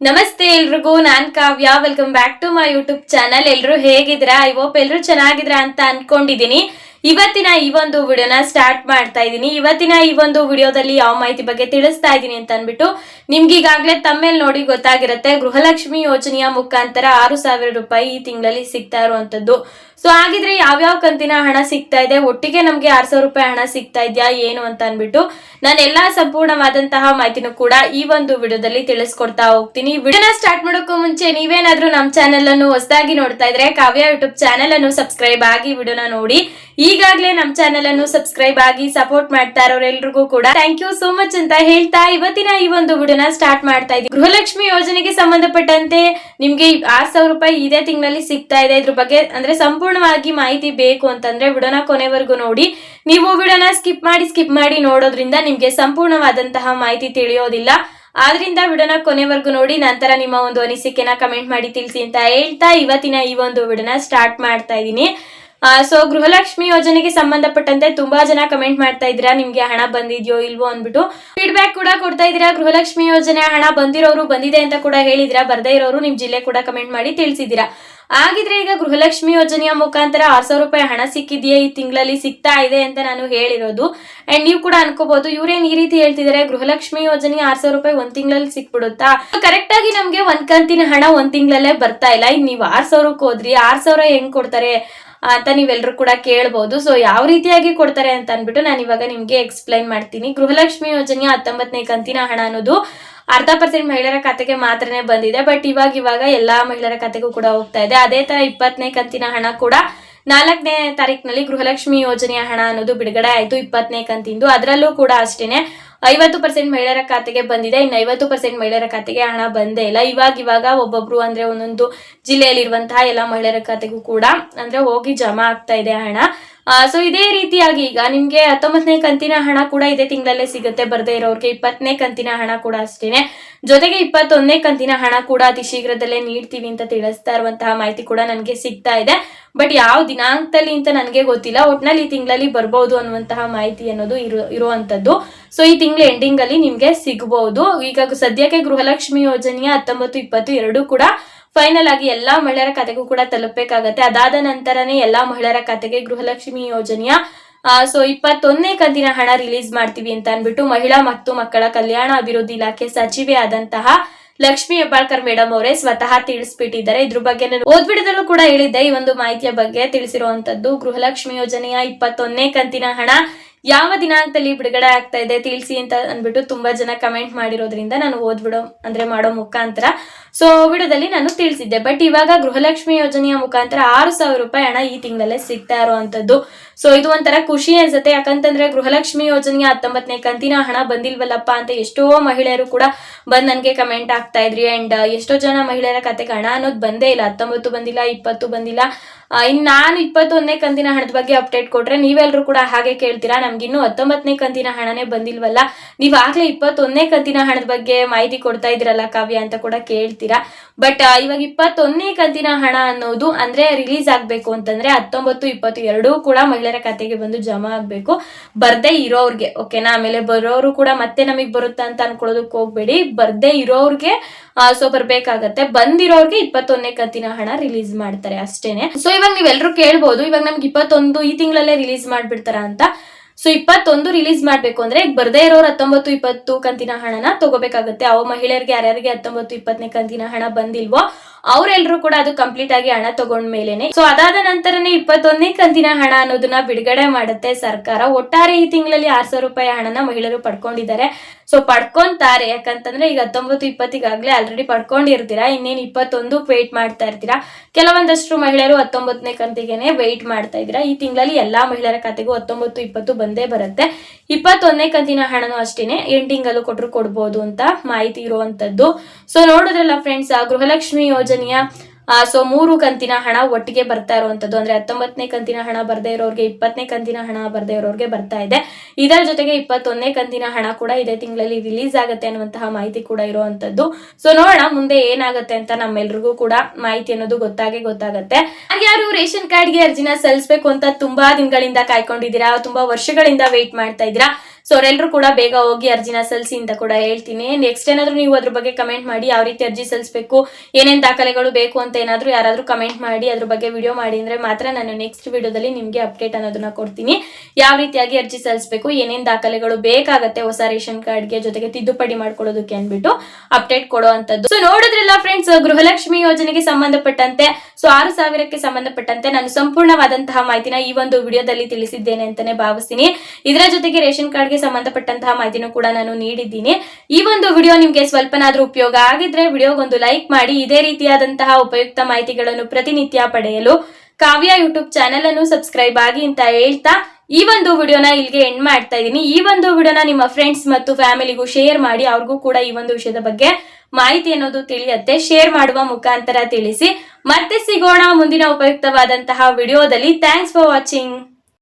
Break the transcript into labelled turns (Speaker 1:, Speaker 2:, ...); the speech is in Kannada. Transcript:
Speaker 1: ನಮಸ್ತೆ ಎಲ್ರಿಗೂ, ನಾನ್ Kavya. Welcome back to my YouTube channel ಎಲ್ರು ಹೇಗಿದ್ರಾ ಐ ಹೋಪ್ ಎಲ್ಲರೂ ಚೆನ್ನಾಗಿದ್ರ ಅಂತ ಅನ್ಕೊಂಡಿದೀನಿ ಇವತ್ತಿನ ಈ ಒಂದು ವಿಡಿಯೋನ ಸ್ಟಾರ್ಟ್ ಮಾಡ್ತಾ ಇದ್ದೀನಿ. ಇವತ್ತಿನ ಈ ಒಂದು ವಿಡಿಯೋದಲ್ಲಿ ಯಾವ ಮಾಹಿತಿ ಬಗ್ಗೆ ತಿಳಿಸ್ತಾ ಇದ್ದೀನಿ ಅಂತ ಅನ್ಬಿಟ್ಟು ನಿಮ್ಗೆ ಈಗಾಗಲೇ ತಮ್ಮೇಲ್ ನೋಡಿ ಗೊತ್ತಾಗಿರುತ್ತೆ. ಗೃಹಲಕ್ಷ್ಮಿ ಯೋಜನೆಯ ಮುಖಾಂತರ ಆರು ಸಾವಿರ ರೂಪಾಯಿ ಈ ತಿಂಗಳಲ್ಲಿ ಸಿಗ್ತಾ ಇರುವಂತದ್ದು ಸೊ ಹಾಗಿದ್ರೆ ಯಾವ್ಯಾವ ಕಂತಿನ ಹಣ ಸಿಗ್ತಾ ಇದೆ? ಒಟ್ಟಿಗೆ ನಮ್ಗೆ ಆರ್ ಸಾವಿರ ರೂಪಾಯಿ ಹಣ ಸಿಗ್ತಾ ಇದೆಯಾ, ಏನು ಅಂತ ಅನ್ಬಿಟ್ಟು ನಾನು ಎಲ್ಲಾ ಸಂಪೂರ್ಣವಾದಂತಹ ಮಾಹಿತಿನೂ ಕೂಡ ಈ ಒಂದು ವಿಡಿಯೋದಲ್ಲಿ ತಿಳಿಸ್ಕೊಡ್ತಾ ಹೋಗ್ತೀನಿ. ವಿಡಿಯೋನ ಸ್ಟಾರ್ಟ್ ಮಾಡೋಕ್ಕೂ ಮುಂಚೆ ನೀವೇನಾದ್ರೂ ನಮ್ಮ ಚಾನೆಲ್ ಅನ್ನು ಹೊಸದಾಗಿ ನೋಡ್ತಾ ಇದ್ರೆ ಕಾವ್ಯ ಯೂಟ್ಯೂಬ್ ಚಾನೆಲ್ ಅನ್ನು ಸಬ್ಸ್ಕ್ರೈಬ್ ಆಗಿ ವಿಡಿಯೋನ ನೋಡಿ. ಈಗಾಗಲೇ ನಮ್ಮ ಚಾನೆಲ್ ಅನ್ನು ಸಬ್ಸ್ಕ್ರೈಬ್ ಆಗಿ ಸಪೋರ್ಟ್ ಮಾಡ್ತಾ ಇರೋರೆಲ್ರಿಗೂ ಕೂಡ ಥ್ಯಾಂಕ್ ಯು ಸೋ ಮಚ್ ಅಂತ ಹೇಳ್ತಾ ಇವತ್ತಿನ ಈ ಒಂದು ವಿಡಿಯೋನ ಸ್ಟಾರ್ಟ್ ಮಾಡ್ತಾ ಇದ್ದೀವಿ ಗೃಹಲಕ್ಷ್ಮಿ ಯೋಜನೆಗೆ ಸಂಬಂಧಪಟ್ಟಂತೆ ನಿಮ್ಗೆ ಆರ್ ಸಾವಿರ ರೂಪಾಯಿ ಇದೇ ತಿಂಗಳಲ್ಲಿ ಸಿಗ್ತಾ ಇದೆ. ಇದ್ರ ಬಗ್ಗೆ ಅಂದ್ರೆ ಸಂಪೂರ್ಣವಾಗಿ ಮಾಹಿತಿ ಬೇಕು ಅಂತಂದ್ರೆ ವಿಡೋನ ಕೊನೆವರೆಗೂ ನೋಡಿ. ನೀವು ವಿಡೋನ ಸ್ಕಿಪ್ ಮಾಡಿ ಸ್ಕಿಪ್ ಮಾಡಿ ನೋಡೋದ್ರಿಂದ ನಿಮ್ಗೆ ಸಂಪೂರ್ಣವಾದಂತಹ ಮಾಹಿತಿ ತಿಳಿಯೋದಿಲ್ಲ. ಆದ್ರಿಂದ ವಿಡೋನ ಕೊನೆವರೆಗೂ ನೋಡಿ, ನಂತರ ನಿಮ್ಮ ಒಂದು ಅನಿಸಿಕೆನ ಕಮೆಂಟ್ ಮಾಡಿ ತಿಳಿಸಿ ಅಂತ ಹೇಳ್ತಾ ಇವತ್ತಿನ ಈ ಒಂದು ವಿಡೋನ ಸ್ಟಾರ್ಟ್ ಮಾಡ್ತಾ ಇದ್ದೀನಿ. ಸೊ ಗೃಹಲಕ್ಷ್ಮಿ ಯೋಜನೆಗೆ ಸಂಬಂಧಪಟ್ಟಂತೆ ತುಂಬಾ ಜನ ಕಮೆಂಟ್ ಮಾಡ್ತಾ ಇದ್ದೀರಾ, ನಿಮ್ಗೆ ಹಣ ಬಂದಿದ್ಯೋ ಇಲ್ವೋ ಅಂದ್ಬಿಟ್ಟು. ಫೀಡ್ಬ್ಯಾಕ್ ಕೂಡ ಕೊಡ್ತಾ ಇದ್ದೀರಾ, ಗೃಹಲಕ್ಷ್ಮಿ ಯೋಜನೆ ಹಣ ಬಂದಿರೋರು ಬಂದಿದೆ ಅಂತ ಕೂಡ ಹೇಳಿದಿರಾ ಬರ್ದೇ ಇರೋರು ನಿಮ್ ಜಿಲ್ಲೆ ಕೂಡ ಕಮೆಂಟ್ ಮಾಡಿ ತಿಳಿಸಿದ್ದೀರಾ. ಆಗಿದ್ರೆ ಈಗ ಗೃಹಲಕ್ಷ್ಮಿ ಯೋಜನೆಯ ಮುಖಾಂತರ ಆರ್ ಸಾವಿರ ರೂಪಾಯಿ ಹಣ ಸಿಕ್ಕಿದೆಯೇ ಈ ತಿಂಗಳಲ್ಲಿ ಸಿಗ್ತಾ ಇದೆ ಅಂತ ನಾನು ಹೇಳಿರೋದು. ಅಂಡ್ ನೀವು ಕೂಡ ಅನ್ಕೋಬಹುದು ಇವ್ರೇನ್ ಈ ರೀತಿ ಹೇಳ್ತಿದ್ದಾರೆ, ಗೃಹಲಕ್ಷ್ಮಿ ಯೋಜನೆ ಆರ್ ಸಾವಿರ ರೂಪಾಯಿ ಒಂದ್ ತಿಂಗಳಲ್ಲಿ ಸಿಕ್ಬಿಡುತ್ತಾ? ಕರೆಕ್ಟ್ ಆಗಿ ನಮ್ಗೆ ಒಂದ್ ಕಂತಿನ ಹಣ ಒಂದ್ ತಿಂಗಳಲ್ಲೇ ಬರ್ತಾ ಇಲ್ಲ. ಈಗ ನೀವು ಆರ್ ಸಾವಿರಕ್ಕೆ ಹೋದ್ರಿ, ಆರ್ ಸಾವಿರ ಹೆಂಗ್ ಕೊಡ್ತಾರೆ? ಅಂತ ನೀವೆಲ್ಲರೂ ಕೂಡ ಕೇಳ್ಬೋದು. ಸೊ ಯಾವ ರೀತಿಯಾಗಿ ಕೊಡ್ತಾರೆ ಅಂತ ಅನ್ಬಿಟ್ಟು ನಾನು ಇವಾಗ ನಿಮ್ಗೆ ಎಕ್ಸ್ಪ್ಲೈನ್ ಮಾಡ್ತೀನಿ. ಗೃಹಲಕ್ಷ್ಮಿ ಯೋಜನೆಯ ಹತ್ತೊಂಬತ್ತನೇ ಕಂತಿನ ಹಣ ಅನ್ನೋದು ಅರ್ಧ ಪರ್ಸೆಂಟ್ ಮಹಿಳೆಯರ ಖಾತೆಗೆ ಮಾತ್ರನೇ ಬಂದಿದೆ. ಬಟ್ ಇವಾಗ ಇವಾಗ ಎಲ್ಲಾ ಮಹಿಳೆಯರ ಖಾತೆಗೂ ಕೂಡ ಹೋಗ್ತಾ ಇದೆ. ಅದೇ ತರ ಇಪ್ಪತ್ತನೇ ಕಂತಿನ ಹಣ ಕೂಡ ನಾಲ್ಕನೇ ತಾರೀಕಿನಲ್ಲಿ ಗೃಹಲಕ್ಷ್ಮಿ ಯೋಜನೆಯ ಹಣ ಅನ್ನೋದು ಬಿಡುಗಡೆ ಆಯಿತು ಇಪ್ಪತ್ತನೇ ಕಂತಿಂದು. ಅದರಲ್ಲೂ ಕೂಡ ಅಷ್ಟೇನೆ ಐವತ್ತು ಪರ್ಸೆಂಟ್ ಮಹಿಳೆಯರ ಖಾತೆಗೆ ಬಂದಿದೆ. ಇನ್ನು ಐವತ್ತು ಪರ್ಸೆಂಟ್ ಮಹಿಳೆಯರ ಖಾತೆಗೆ ಹಣ ಬಂದೇ ಇಲ್ಲ. ಇವಾಗ ಇವಾಗ ಒಬ್ಬೊಬ್ರು ಅಂದ್ರೆ ಒಂದೊಂದು ಜಿಲ್ಲೆಯಲ್ಲಿರುವಂತಹ ಎಲ್ಲ ಮಹಿಳೆಯರ ಖಾತೆಗೂ ಕೂಡ ಅಂದ್ರೆ ಹೋಗಿ ಜಮಾ ಆಗ್ತಾ ಇದೆ ಹಣ. ಸೊ ಇದೇ ರೀತಿಯಾಗಿ ಈಗ ನಿಮ್ಗೆ ಹತ್ತೊಂಬತ್ತನೇ ಕಂತಿನ ಹಣ ಕೂಡ ಇದೇ ತಿಂಗಳಲ್ಲೇ ಸಿಗುತ್ತೆ, ಬರ್ದೇ ಇರೋರ್ಗೆ ಇಪ್ಪತ್ತನೇ ಕಂತಿನ ಹಣ ಕೂಡ ಅಷ್ಟೇನೆ. ಜೊತೆಗೆ ಇಪ್ಪತ್ತೊಂದನೇ ಕಂತಿನ ಹಣ ಕೂಡ ಅತಿ ಶೀಘ್ರದಲ್ಲೇ ನೀಡ್ತೀವಿ ಅಂತ ತಿಳಿಸ್ತಾ ಇರುವಂತಹ ಮಾಹಿತಿ ಕೂಡ ನನಗೆ ಸಿಗ್ತಾ ಇದೆ. ಬಟ್ ಯಾವ ದಿನಾಂಕದಲ್ಲಿ ಅಂತ ನನಗೆ ಗೊತ್ತಿಲ್ಲ. ಒಟ್ನಲ್ಲಿ ಈ ತಿಂಗಳಲ್ಲಿ ಬರ್ಬೋದು ಅನ್ನುವಂತಹ ಮಾಹಿತಿ ಅನ್ನೋದು ಇರು ಇರುವಂತದ್ದು ಸೊ ಈ ತಿಂಗಳ ಎಂಡಿಂಗ್ ಅಲ್ಲಿ ನಿಮ್ಗೆ ಸಿಗಬಹುದು ಈಗ ಸದ್ಯಕ್ಕೆ ಗೃಹಲಕ್ಷ್ಮಿ ಯೋಜನೆಯ ಹತ್ತೊಂಬತ್ತು ಇಪ್ಪತ್ತು ಎರಡು ಕೂಡ ಫೈನಲ್ ಆಗಿ ಎಲ್ಲಾ ಮಹಿಳೆಯರ ಖಾತೆಗೂ ಕೂಡ ತಲುಪಬೇಕಾಗತ್ತೆ. ಅದಾದ ನಂತರನೇ ಎಲ್ಲಾ ಮಹಿಳೆಯರ ಖಾತೆಗೆ ಗೃಹಲಕ್ಷ್ಮಿ ಯೋಜನೆಯ ಸೊ ಇಪ್ಪತ್ತೊಂದನೇ ಕಂತಿನ ಹಣ ರಿಲೀಸ್ ಮಾಡ್ತೀವಿ ಅಂತ ಅನ್ಬಿಟ್ಟು ಮಹಿಳಾ ಮತ್ತು ಮಕ್ಕಳ ಕಲ್ಯಾಣ ಅಭಿವೃದ್ಧಿ ಇಲಾಖೆ ಸಚಿವೆ ಆದಂತಹ ಲಕ್ಷ್ಮಿ ಹೆಬ್ಬಾಳ್ಕರ್ ಮೇಡಮ್ ಅವರೇ ಸ್ವತಃ ತಿಳಿಸ್ಬಿಟ್ಟಿದ್ದಾರೆ. ಇದ್ರ ಬಗ್ಗೆ ನಾನು ಓದ್ಬಿಡದಲ್ಲೂ ಕೂಡ ಹೇಳಿದ್ದೆ. ಈ ಒಂದು ಮಾಹಿತಿಯ ಬಗ್ಗೆ ತಿಳಿಸಿರುವಂತದ್ದು ಗೃಹಲಕ್ಷ್ಮಿ ಯೋಜನೆಯ ಇಪ್ಪತ್ತೊಂದನೇ ಕಂತಿನ ಹಣ ಯಾವ ದಿನಾಂಕದಲ್ಲಿ ಬಿಡುಗಡೆ ಆಗ್ತಾ ಇದೆ ತಿಳಿಸಿ ಅಂತ ಅಂದ್ಬಿಟ್ಟು ತುಂಬಾ ಜನ ಕಮೆಂಟ್ ಮಾಡಿರೋದ್ರಿಂದ ನಾನು ಓದ್ಬಿಡೋ, ಅಂದ್ರೆ ಮಾಡೋ ಮುಖಾಂತರ. ಸೊ ವಿಡಿಯೋದಲ್ಲಿ ನಾನು ತಿಳಿಸಿದ್ದೆ. ಬಟ್ ಇವಾಗ ಗೃಹಲಕ್ಷ್ಮಿ ಯೋಜನೆಯ ಮುಖಾಂತರ ಆರು ಸಾವಿರ ರೂಪಾಯಿ ಹಣ ಈ ತಿಂಗಳಲ್ಲೇ ಸಿಗ್ತಾ ಇರುವಂತದ್ದು. ಸೊ ಇದು ಒಂಥರ ಖುಷಿ ಅನ್ಸುತ್ತೆ. ಯಾಕಂತಂದ್ರೆ ಗೃಹಲಕ್ಷ್ಮಿ ಯೋಜನೆಯ ಹತ್ತೊಂಬತ್ತನೇ ಕಂತಿನ ಹಣ ಬಂದಿಲ್ವಲ್ಲಪ್ಪ ಅಂತ ಎಷ್ಟೋ ಮಹಿಳೆಯರು ಕೂಡ ಬಂದ್ ನನ್ಗೆ ಕಮೆಂಟ್ ಆಗ್ತಾ ಇದ್ರಿ. ಅಂಡ್ ಎಷ್ಟೋ ಜನ ಮಹಿಳೆಯರ ಕತೆಗೆ ಹಣ ಅನ್ನೋದು ಬಂದೇ ಇಲ್ಲ. ಹತ್ತೊಂಬತ್ತು ಬಂದಿಲ್ಲ, ಇಪ್ಪತ್ತು ಬಂದಿಲ್ಲ. ಇನ್ನು ಇನ್ ನಾನು ಇಪ್ಪತ್ತೊಂದನೇ ಕಂತಿನ ಹಣದ ಬಗ್ಗೆ ಅಪ್ಡೇಟ್ ಕೊಟ್ರೆ ನೀವೆಲ್ಲರೂ ಕೂಡ ಹಾಗೆ ಕೇಳ್ತೀರಾ? ನಮ್ಗಿನ್ನು ಹತ್ತೊಂಬತ್ತನೇ ಕಂತಿನ ಹಣನೇ ಬಂದಿಲ್ವಲ್ಲ? ನೀವ್ ಆಗ್ಲೇ ಇಪ್ಪತ್ತೊಂದನೇ ಕಂತಿನ ಹಣದ ಬಗ್ಗೆ ಮಾಹಿತಿ ಕೊಡ್ತಾ ಇದ್ರಲ್ಲ ಕಾವ್ಯ ಅಂತ ಕೂಡ ಕೇಳ್ತೀರಾ? ಬಟ್ ಇವಾಗ ಇಪ್ಪತ್ತೊಂದನೇ ಕಂತಿನ ಹಣ ಅನ್ನೋದು ಅಂದ್ರೆ ರಿಲೀಸ್ ಆಗ್ಬೇಕು ಅಂತಂದ್ರೆ ಹತ್ತೊಂಬತ್ತು, ಇಪ್ಪತ್ತು ಎರಡೂ ಕೂಡ ಮಹಿಳೆಯರ ಖಾತೆಗೆ ಬಂದು ಜಮಾ ಆಗ್ಬೇಕು. ಬರ್ದೇ ಇರೋರ್ಗೆ, ಓಕೆನಾ? ಆಮೇಲೆ ಬರೋರು ಕೂಡ ಮತ್ತೆ ನಮಗ್ ಬರುತ್ತಾ ಅಂತ ಅನ್ಕೊಳ್ಳೋದಕ್ಕೆ ಹೋಗ್ಬೇಡಿ. ಬರ್ದೇ ಇರೋರ್ಗೆ ಸೊ ಬರ್ಬೇಕಾಗತ್ತೆ. ಬಂದಿರೋರ್ಗೆ ಇಪ್ಪತ್ತೊಂದನೇ ಕಂತಿನ ಹಣ ರಿಲೀಸ್ ಮಾಡ್ತಾರೆ ಅಷ್ಟೇನೆ. ಸೊ ಇವಾಗ ನೀವೆಲ್ಲರೂ ಕೇಳ್ಬೋದು, ಇವಾಗ ನಮ್ಗೆ ಇಪ್ಪತ್ತೊಂದು ಈ ತಿಂಗಳಲ್ಲೇ ರಿಲೀಸ್ ಮಾಡ್ಬಿಡ್ತಾರ ಅಂತ. ಸೊ ಇಪ್ಪತ್ತೊಂದು ರಿಲೀಸ್ ಮಾಡ್ಬೇಕು ಅಂದ್ರೆ ಬರ್ದೇ ಇರೋರು ಹತ್ತೊಂಬತ್ತು ಇಪ್ಪತ್ತು ಕಂತಿನ ಹಣನ ತಗೋಬೇಕಾಗುತ್ತೆ. ಅವ ಮಹಿಳೆಯರಿಗೆ, ಯಾರ್ಯಾರಿಗೆ ಹತ್ತೊಂಬತ್ತು ಇಪ್ಪತ್ತನೇ ಕಂತಿನ ಹಣ ಬಂದಿಲ್ವೋ ಅವರೆಲ್ಲರೂ ಕೂಡ ಅದು ಕಂಪ್ಲೀಟ್ ಆಗಿ ಹಣ ತಗೊಂಡ ಮೇಲೇನೆ ಸೊ ಅದಾದ ನಂತರನೇ ಇಪ್ಪತ್ತೊಂದನೇ ಕಂತಿನ ಹಣ ಅನ್ನೋದನ್ನ ಬಿಡುಗಡೆ ಮಾಡುತ್ತೆ ಸರ್ಕಾರ. ಒಟ್ಟಾರೆ ಈ ತಿಂಗಳಲ್ಲಿ ಆರ್ ಸಾವಿರ ರೂಪಾಯಿ ಹಣನ ಮಹಿಳೆಯರು ಪಡ್ಕೊಂಡಿದ್ದಾರೆ. ಸೊ ಪಡ್ಕೊಂತಾರೆ. ಯಾಕಂತಂದ್ರೆ ಈಗ ಹತ್ತೊಂಬತ್ತು ಇಪ್ಪತ್ತಿಗಾಗ್ಲೇ ಆಲ್ರೆಡಿ ಪಡ್ಕೊಂಡಿರ್ತೀರಾ? ಇನ್ನೇನು ಇಪ್ಪತ್ತೊಂದು ವೇಟ್ ಮಾಡ್ತಾ ಇರ್ತೀರಾ? ಕೆಲವೊಂದಷ್ಟು ಮಹಿಳೆಯರು ಹತ್ತೊಂಬತ್ತನೇ ಕಂತಿಗೆನೆ ವೆಯ್ಟ್ ಮಾಡ್ತಾ ಇದ್ದೀರಾ? ಈ ತಿಂಗಳಲ್ಲಿ ಎಲ್ಲಾ ಮಹಿಳೆಯರ ಖಾತೆಗೂ ಹತ್ತೊಂಬತ್ತು, ಇಪ್ಪತ್ತು ಬಂದೇ ಬರುತ್ತೆ. ಇಪ್ಪತ್ತೊಂದನೇ ಕಂತಿನ ಹಣನೂ ಅಷ್ಟೇನೆ ಎಂಡಿಂಗ್ ಅಲ್ಲೂ ಕೊಟ್ಟರು ಕೊಡ್ಬೋದು ಅಂತ ಮಾಹಿತಿ ಇರುವಂತದ್ದು. ಸೊ ನೋಡಿದ್ರಲ್ಲ ಫ್ರೆಂಡ್ಸ್ ಗೃಹಲಕ್ಷ್ಮಿ ಯೋಜನೆಯ ಸೊ ಮೂರು ಕಂತಿನ ಹಣ ಒಟ್ಟಿಗೆ ಬರ್ತಾ ಇರುವಂತದ್ದು. ಅಂದ್ರೆ ಹತ್ತೊಂಬತ್ತನೇ ಕಂತಿನ ಹಣ ಬರ್ದೇ ಇರೋರ್ಗೆ ಇಪ್ಪತ್ತನೇ ಕಂತಿನ ಹಣ ಬರ್ದೇ ಇರೋರ್ಗೆ ಬರ್ತಾ ಇದೆ. ಇದರ ಜೊತೆಗೆ ಇಪ್ಪತ್ತೊಂದನೇ ಕಂತಿನ ಹಣ ಕೂಡ ಇದೇ ತಿಂಗಳಲ್ಲಿ ರಿಲೀಸ್ ಆಗುತ್ತೆ ಅನ್ನುವಂತಹ ಮಾಹಿತಿ ಕೂಡ ಇರುವಂತದ್ದು. ಸೊ ನೋಡೋಣ ಮುಂದೆ ಏನಾಗುತ್ತೆ ಅಂತ ನಮ್ಮೆಲ್ರಿಗೂ ಕೂಡ ಮಾಹಿತಿ ಅನ್ನೋದು ಗೊತ್ತಾಗೆ ಗೊತ್ತಾಗತ್ತೆ. ಯಾರು ರೇಷನ್ ಕಾರ್ಡ್ಗೆ ಅರ್ಜಿನ ಸಲ್ಲಿಸಬೇಕು ಅಂತ ತುಂಬಾ ದಿನಗಳಿಂದ ಕಾಯ್ಕೊಂಡಿದ್ದೀರಾ, ತುಂಬಾ ವರ್ಷಗಳಿಂದ ವೇಟ್ ಮಾಡ್ತಾ ಇದ್ದೀರಾ ಸೊ ಅವರೆಲ್ಲರೂ ಕೂಡ ಬೇಗ ಹೋಗಿ ಅರ್ಜಿನ ಸಲ್ಲಿಸಿ ಅಂತ ಕೂಡ ಹೇಳ್ತೀನಿ. ನೆಕ್ಸ್ಟ್ ಏನಾದರೂ ನೀವು ಅದ್ರ ಬಗ್ಗೆ ಕಮೆಂಟ್ ಮಾಡಿ, ಯಾವ ರೀತಿ ಅರ್ಜಿ ಸಲ್ಲಿಸಬೇಕು, ಏನೇನು ದಾಖಲೆಗಳು ಬೇಕು ಅಂತ ಏನಾದರೂ ಯಾರಾದರೂ ಕಮೆಂಟ್ ಮಾಡಿ, ಅದ್ರ ಬಗ್ಗೆ ವಿಡಿಯೋ ಮಾಡಿ ಅಂದರೆ ಮಾತ್ರ ನಾನು ನೆಕ್ಸ್ಟ್ ವಿಡಿಯೋದಲ್ಲಿ ನಿಮಗೆ ಅಪ್ಡೇಟ್ ಅನ್ನೋದನ್ನ ಕೊಡ್ತೀನಿ. ಯಾವ ರೀತಿಯಾಗಿ ಅರ್ಜಿ ಸಲ್ಲಿಸಬೇಕು, ಏನೇನು ದಾಖಲೆಗಳು ಬೇಕಾಗತ್ತೆ ಹೊಸ ರೇಷನ್ ಕಾರ್ಡ್ಗೆ ಜೊತೆಗೆ ತಿದ್ದುಪಡಿ ಮಾಡ್ಕೊಳ್ಳೋದಕ್ಕೆ ಅಂದ್ಬಿಟ್ಟು ಅಪ್ಡೇಟ್ ಕೊಡೋ ಅಂತದ್ದು ಸೊ ನೋಡಿದ್ರಲ್ಲ ಫ್ರೆಂಡ್ಸ್ ಗೃಹಲಕ್ಷ್ಮಿ ಯೋಜನೆಗೆ ಸಂಬಂಧಪಟ್ಟಂತೆ. ಸೊ ಆರು ಸಾವಿರಕ್ಕೆ ಸಂಬಂಧಪಟ್ಟಂತೆ ನಾನು ಸಂಪೂರ್ಣವಾದಂತಹ ಮಾಹಿತಿನ ಈ ಒಂದು ವಿಡಿಯೋದಲ್ಲಿ ತಿಳಿಸಿದ್ದೇನೆ ಅಂತಾನೆ ಭಾವಿಸ್ತೀನಿ. ಇದರ ಜೊತೆಗೆ ರೇಷನ್ ಕಾರ್ಡ್ಗೆ ಸಂಬಂಧಪಟ್ಟಂತಹ ಮಾಹಿತಿನೂ ಕೂಡ ನಾನು ನೀಡಿದ್ದೀನಿ. ಈ ಒಂದು ವಿಡಿಯೋ ನಿಮ್ಗೆ ಸ್ವಲ್ಪನಾದ್ರೂ ಉಪಯೋಗ ಆಗಿದ್ರೆ ವಿಡಿಯೋಗೊಂದು ಲೈಕ್ ಮಾಡಿ, ಇದೇ ರೀತಿಯಾದಂತಹ ಉಪಯುಕ್ತ ಮಾಹಿತಿಗಳನ್ನು ಪ್ರತಿನಿತ್ಯ ಪಡೆಯಲು ಕಾವ್ಯ ಯೂಟ್ಯೂಬ್ ಚಾನೆಲ್ ಅನ್ನು ಸಬ್ಸ್ಕ್ರೈಬ್ ಆಗಿ ಅಂತ ಹೇಳ್ತಾ ಈ ಒಂದು ವಿಡಿಯೋನ ಇಲ್ಲಿಗೆ ಎಂಡ್ ಮಾಡ್ತಾ ಇದ್ದೀನಿ. ಈ ಒಂದು ವಿಡಿಯೋನ ನಿಮ್ಮ ಫ್ರೆಂಡ್ಸ್ ಮತ್ತು ಫ್ಯಾಮಿಲಿಗೂ ಶೇರ್ ಮಾಡಿ, ಅವ್ರಿಗೂ ಕೂಡ ಈ ಒಂದು ವಿಷಯದ ಬಗ್ಗೆ ಮಾಹಿತಿ ಅನ್ನೋದು ತಿಳಿಯತ್ತೆ. ಶೇರ್ ಮಾಡುವ ಮುಖಾಂತರ ತಿಳಿಸಿ. ಮತ್ತೆ ಸಿಗೋಣ ಮುಂದಿನ ಉಪಯುಕ್ತವಾದಂತಹ ವಿಡಿಯೋದಲ್ಲಿ. Thanks for watching